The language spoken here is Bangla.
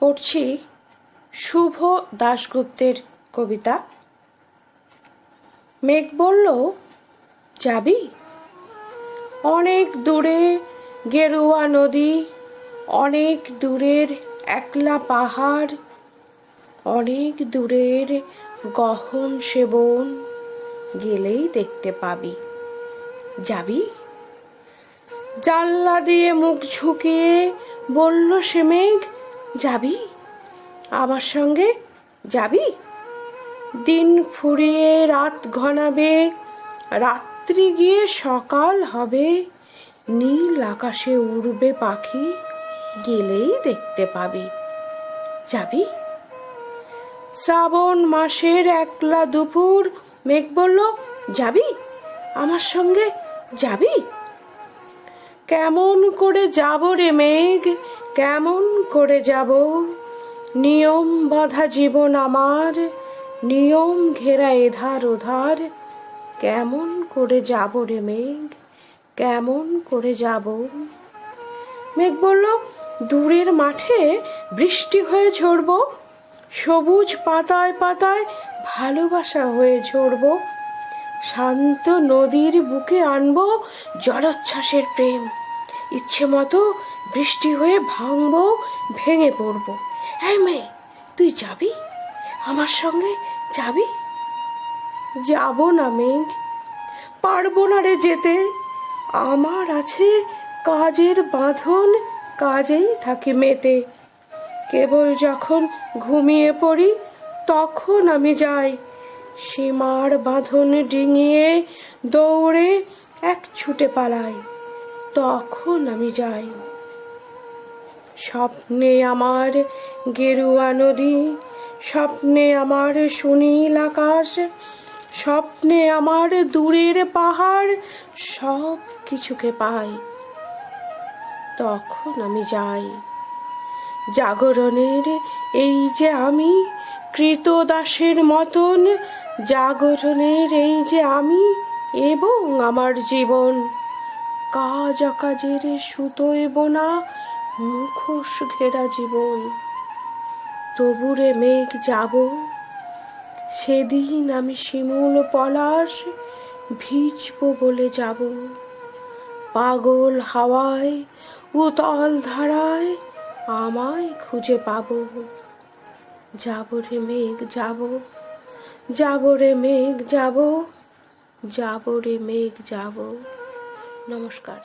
পড়ছি শুভ দাশগুপ্তের কবিতা। মেঘ বলল, যাবি? অনেক দূরে গেরুয়া নদী, অনেক দূরের একলা পাহাড়, অনেক দূরের গহন সেবন গেলেই দেখতে পাবি। যাবি? জানলা দিয়ে মুখ ঝুঁকিয়ে বলল সে মেঘ যাবি? আমার সঙ্গে যাবি? দিন ফুরিয়ে রাত ঘনাবে, রাত্রি গিয়ে সকাল হবে। নীল আকাশে উড়বে পাখি, গেলেই দেখতে পাবি। যাবি? শ্রাবণ মাসের একলা দুপুর, মেঘ বলল, যাবি? আমার সঙ্গে যাবি? কেমন করে যাব রে মেঘ? কেমন করে যাব? নিয়ম বাঁধা জীবন আমার, নিয়ম ঘেরা এধার ওধার। কেমন করে যাব রে মেঘ? কেমন করে যাব? মেঘ বলল, দূরের মাঠে বৃষ্টি হয়ে ঝরব, সবুজ পাতায় পাতায় ভালোবাসা হয়ে ঝরব। শান্ত নদীর বুকে আনব জলোচ্ছ্বাসের প্রেম। ইচ্ছে মতো বৃষ্টি হয়ে ভাঙব, ভেঙে পড়ব। হ্যাঁ মেয়ে, তুই যাবি? আমার সঙ্গে যাবি? যাব না মেঘ। পারব না রে যেতে। আমার আছে কাজের বাঁধন, কাজেই থাকি মেতে। কেবল যখন ঘুমিয়ে পড়ি, তখন আমি যাই। সীমার বাঁধন ডিঙিয়ে দৌড়ে এক ছুটে পালাই। তখন আমি যাই। স্বপ্নে আমার গেরুয়া নদী, স্বপ্নে আমার সুনীল আকাশ, স্বপ্নে আমার দূরের পাহাড়, সব কিছুকে পাই। তখন আমি যাই। জাগরণের এই যে আমি, কৃতদাসের মতন, জাগরণের এই যে আমি এবং আমার জীবন। কাজ অকাজের সুতোয় বোনা মুখোশ ঘেরা জীবন। তবুরে মেঘ যাব, সেদিন আমি শিমুল পলাশ ভিজব বলে যাব। পাগল হাওয়ায়, উতল ধারায় আমায় খুঁজে পাবো। যাব রে মেঘ যাব যাব রে মেঘ যাব যাব রে মেঘ যাব। নমস্কার।